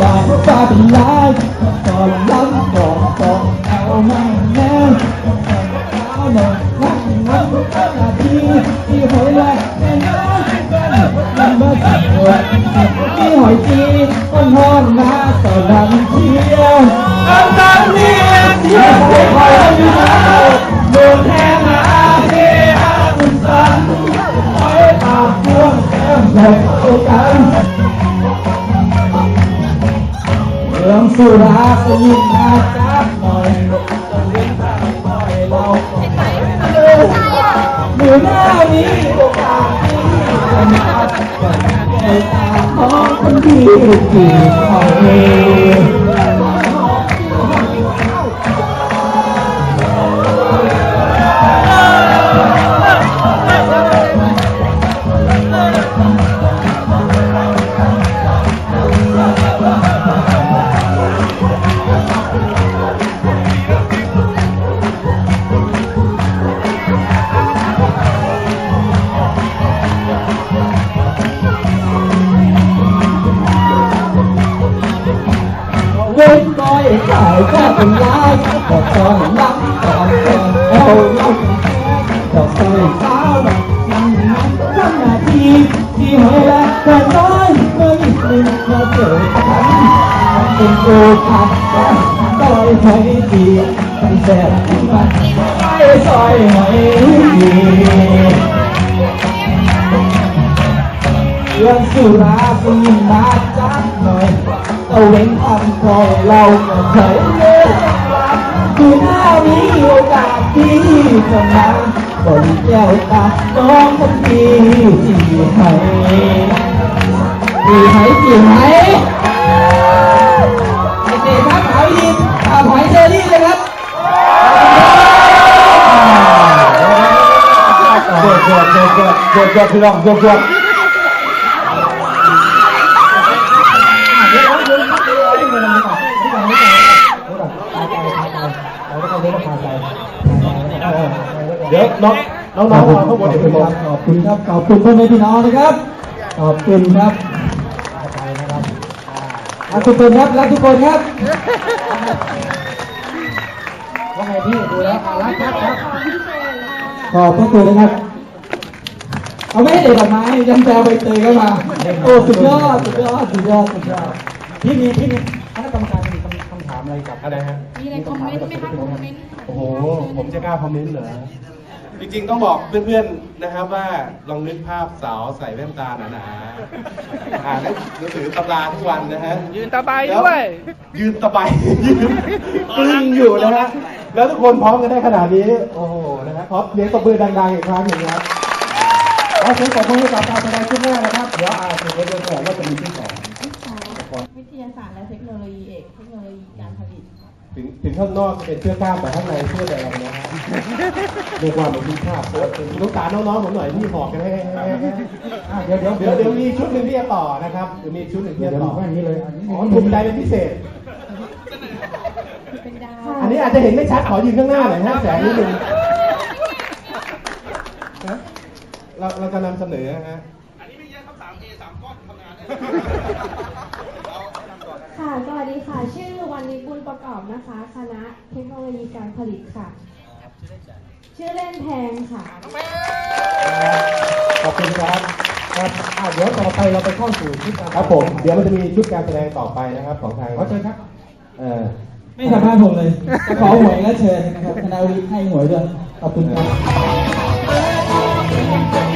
บอกฟ้าเป็นลายก่อนล้ำก่อนก่อนเอามาแน่เอาหน่อยนั่งนั่งนาทีที่หอยแรกแน่นอนมันมาจับหัวที่หอยจีต้นหอนมาต่อดังเที่ยวอันนั้นนี่เที่ยวไปคอยอยู่แล้วโดนแทงมาเฮียบุญสันหอยปากพวงแก้มแหลกโอกัน สุราก็ยิ่งน่าจับหน่อยต้องเล่นทางหน่อยเราก็เออหรือหน้านี้โอกาสที่จะมาในตาของคนที่จีบคอยเว้น อยขายก็เป็นร้ายก็ต้องรับก่อนก่อนเอาเล่าก็ใส่เท้าแบบนั่งนั่งทำหน้าที่ที่หอยละก็น้อยเมื่ออีกหนึ่งเราเจอกันมันเป็นโอกาสก็ต้อยหอยดีตั้งแต่ที่มันไม่ซอยหอยดีเรื่องสุราก็ยิ่งน่าจักหน่อย เอาเว้นทำคอยเราก็เคยเลิกรักคือหน้ามีโอกาสที่จะมาบริแก้วตาน้องคนดีจีให้จีให้จีให้ไอเจ๊ครับเอาอีเอาหอยเชอรี่เลยครับโดดโดดโดดโดดโดดโดดพี่น้องโดดโดด เดี๋ยวน้องน้องน้องเอาข้างบนเดี๋ยวพี่น้องขอบคุณครับ ขอบคุณพ่อแม่พี่น้องนะครับ ขอบคุณครับรักทุกคนครับรักทุกคนครับ ว่าไงพี่ดูแล้วอะรักครับครับขอบพระคุณนะครับ เอาไม่ให้เด็กดอกไม้ยังแซวใบเตยเข้ามา โอ้ สุดยอด สุดยอด สุดยอด สุดยอดพี่มีพี่มีคณะกรรม อะไรกับอะไรฮะมีอะไรคอมเมนต์ไหมคะคอมเมนต์ โอ้โห ผมจะกล้าคอมเมนต์เหรอ จริงๆต้องบอกเพื่อนๆนะครับว่าลองนึกภาพสาวใส่แว่นตาหนาๆอ่านหนังสือตำราทุกวันนะฮะ ยืนตาใบด้วย ยืนตะไบยืนกลิ้งอยู่นะฮะ แล้วทุกคนพร้อมกันได้ขนาดนี้ โอ้โห นะฮะขอเสียงตบมือดังๆอีกครั้งหนึ่งครับขอเสียงตบมือให้กับการแสดงชุดแรกนะครับ เดี๋ยวอาสุดเดือนก่อนว่าจะมีที่สอง วิทยาศาสตร์และเทคโนโลยีเอก เทคโนโลยีการผลิต ถึงถึงข้างนอกจะเป็นเสื้อกล้ามแต่ข้างในเสื้อแดงนะฮะเรียกว่ามันมีภาพโพสลูกตาลน้องๆผมหน่อยที่หอกกันให้ให้ให้ให้อะเดี๋ยวเดี๋ยวเดี๋ยวเดี๋ยวมีชุดหนึ่งที่จะต่อนะครับเดี๋ยวมีชุดหนึ่งที่จะต่ออย่างนี้เลยอ๋อถูกใจเป็นพิเศษเป็นดาวอันนี้อาจจะเห็นไม่ชัดขอยืนข้างหน้าหน่อยฮะแสงนิดนึงฮะเราเราจะนำเสนอนะฮะค่ะสวัสดีค่ะ ชื่อวันนี้บุญประกอบนะคะ คณะเทคโนโลยีการผลิตค่ะ ชื่อเล่นแพงค่ะ ขอบคุณครับครับอะเดี๋ยวต่อไปเราไปเข้าสู่ชุดการครับผม เดี๋ยวมันจะมีชุดการแสดงต่อไปนะครับของทางขอเชิญครับ เอ่อไม่สัมภาษณ์ผมเลยจะขอหวยก็เชิญนะครับคณะวิทย์ให้หวยด้วยขอบคุณครับเสียงหอย